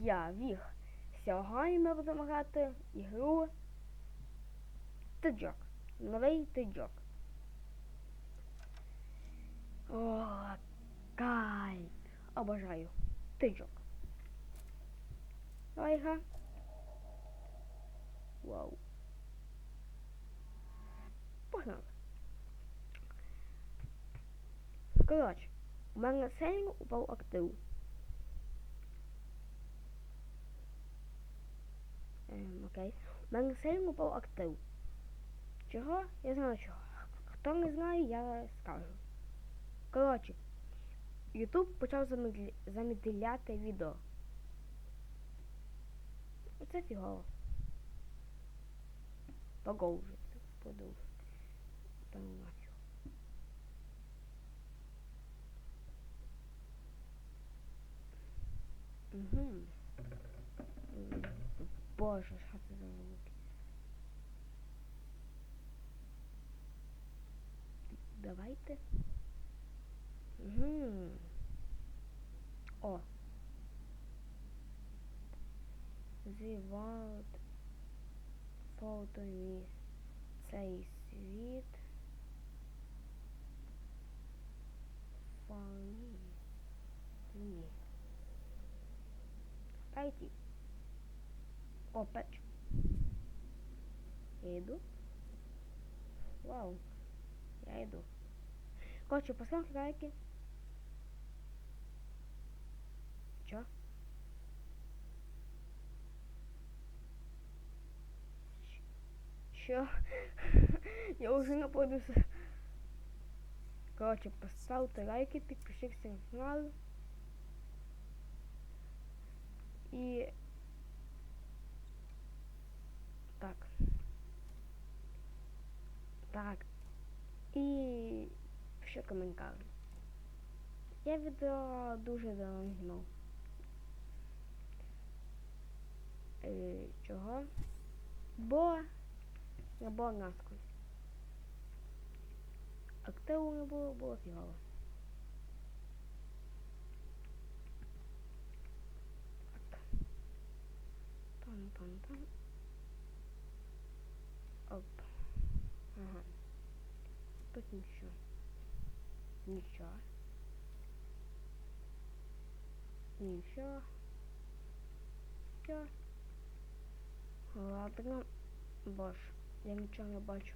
я Віг. Сьогодні ми будемо грати ігру Тиджок. Новий тиджок. О, кайф. Обожаю. Тиджок. Давай гра. Вау. Погнали. Коротше, у мене сильно упав актив. Ем, окей. У мене сильно упав актив. Чого? Я знаю чого. Хто не знає, я скажу. Коротше, YouTube почав замедлі... замедляти відео. Оце фігово. Продовжується. Продовжується. Там нафіг. Угу. Боже, що це за звуки? Давайте. Угу. О. The world фото мій цей світ. Фані. Ні. Пойти. О, печ. Я иду. Вау. Я иду. Короче, поставьте лайки. Чё? Чё? Я уже наподуся. Короче, поставте лайки, підпишіться на канал. І так. Так. І ще коментар. Я відео дуже давно знімав. Е, чого? Бо не було настрою. Активу не було, було фігово. Так. Там-там-там. Оп. Ага. Тут ничего. Ничего. Ничего. Ничего. Ладно. Боже, я нічого не бачу.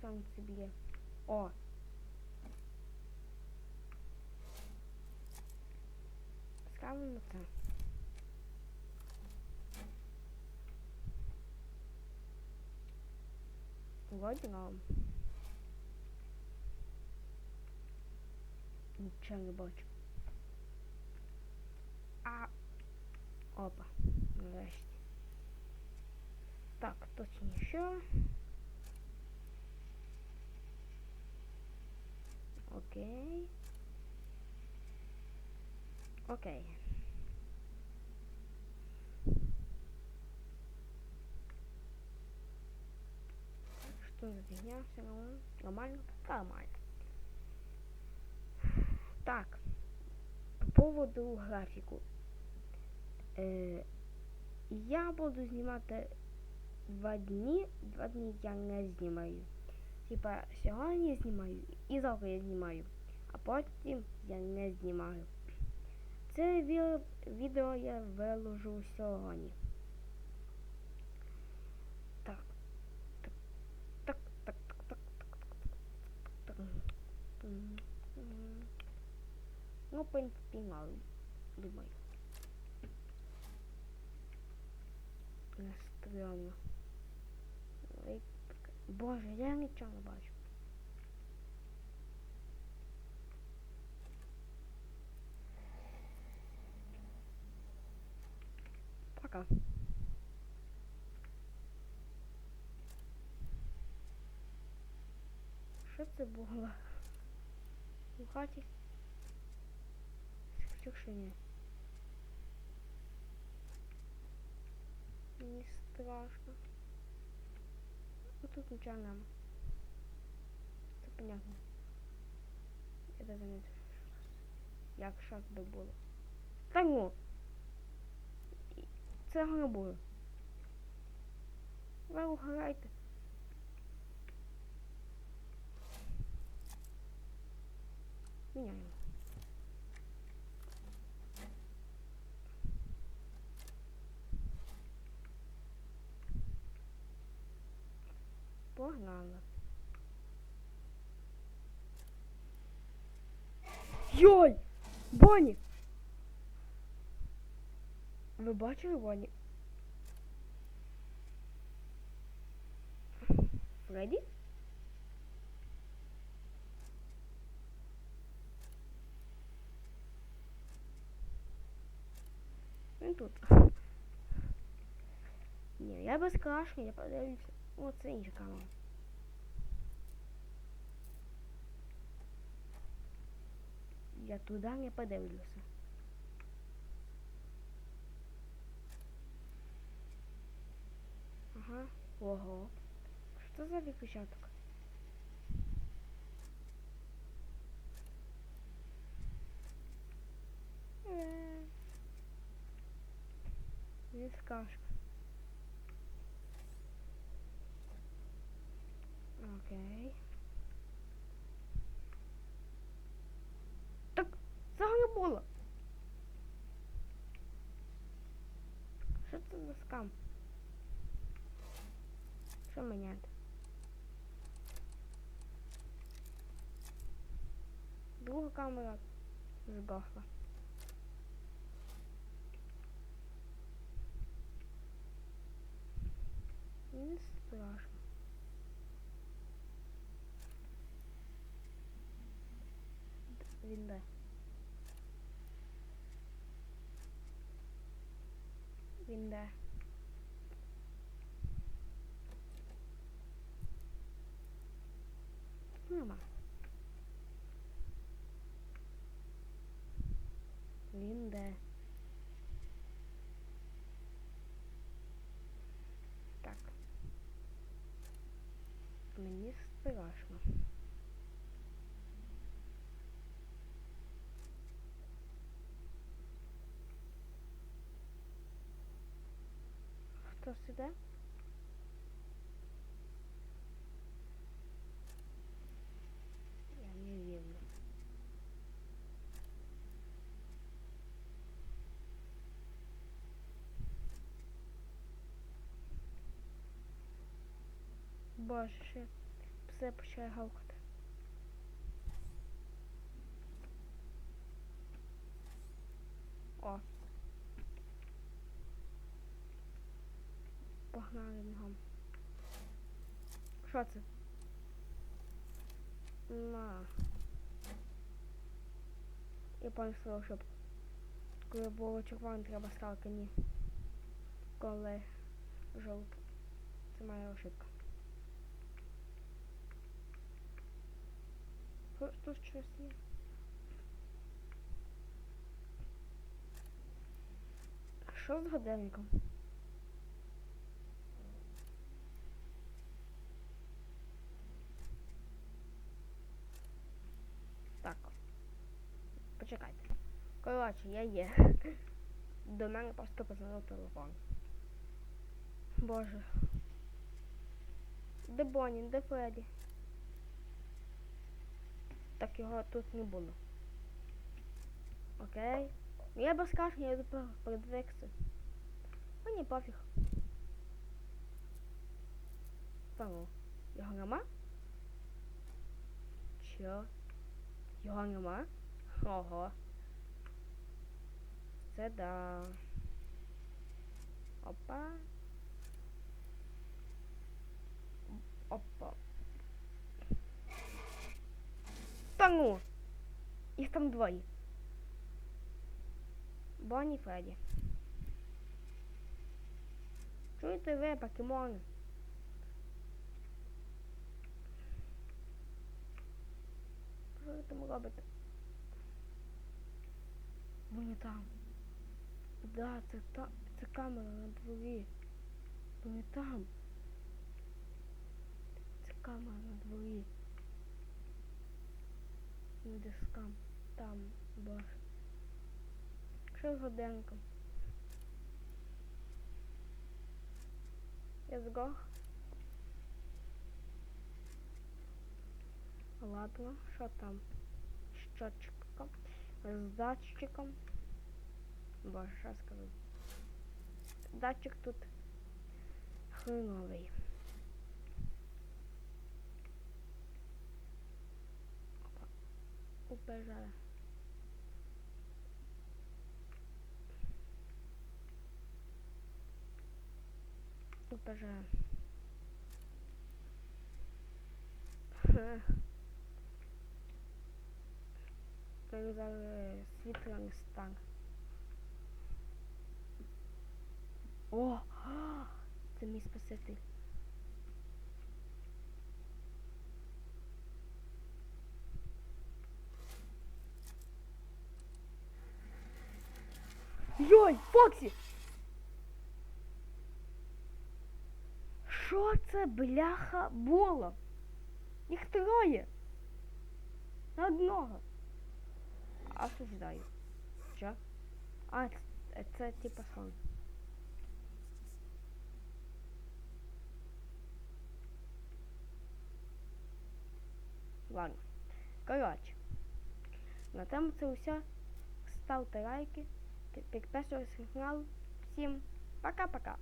Сам собі. О! Ставимо це. Нам. Нічого не бачу. А. Опа. Нарешті. Так, точніше. Окей. Окей. Что фигня? Все нормально? Нормально? Нормально. Так. По поводу графіку. Е, я буду знімати два дні. Два дні я не знімаю. Типа сьогодні я знімаю і завтра я знімаю. А потім я не знімаю. Це ві- відео я виложу сьогодні. Так. Так. Так, так, так, так, так, так, так, так. М, м. Ну, в принципі, мало. Думаю. Не стрьомно. Ой, Боже, я нічого не бачу. Пока. Що це було? У хаті? Якщо ні. Не страшно. Ну тут нічого нема. Це понятно. Я даже не знаю. Як шаг би було. Та ну! не буде. Ви угорайте. Міняємо. Погнали. Йой! Бонні! Ви бачили Бонні? Фредді? Тут. Ні, я без крашки, я подивлюся. О, це інша камера. Я туди не подивлюся. Ага. Ого. Що за відпечаток? Е. Не. Окей. Так, не. Що це за скам? Що міняти? Друга камера здохла. Не страшно. Д- Він де? Він де? Нема. Він де? Так. Мені страшно. Хтось іде? Я не вірю. Боже, ще все почає гавкати. О. Погнали бігом. Що це? На. Я пам'ятаю, щоб коли було червоне, треба ставити ні. Коли жовте. Це моя ошибка. Тут щось є. Що з годинником? Так. Почекайте. Коротше, я є. До мене просто позвонив телефон. Боже. Де Бонні, де Фредді? Так його тут не було. Окей. Ну, Я без кашки, я йду передвигся. Мені пофіг. Пану. Його нема? Чо? Його нема? Ого. Це да. Опа. Опа. Та ну! Їх там двоє. Бонні і Фредді. Чуєте ви, покемони? Що ви там робите? Вони там. Да, це та це камера на дворі. Вони там. Це камера на дворі. Не дискам. Там, боже. Що з годинком? Я здох. Ладно, що там? З щотчиком, з датчиком. Боже, що скажу. Датчик тут хреновий. Хе. Так зараз світло не стане. О! Це мій спаситель. Йой, Фоксі! Що це, бляха, було? Їх троє. На одного. Осуждаю. Що? А, це, це типа сон. Ладно. Коротше. На цьому це все. Ставте лайки, підписуйтесь на канал. Всім пока-пока.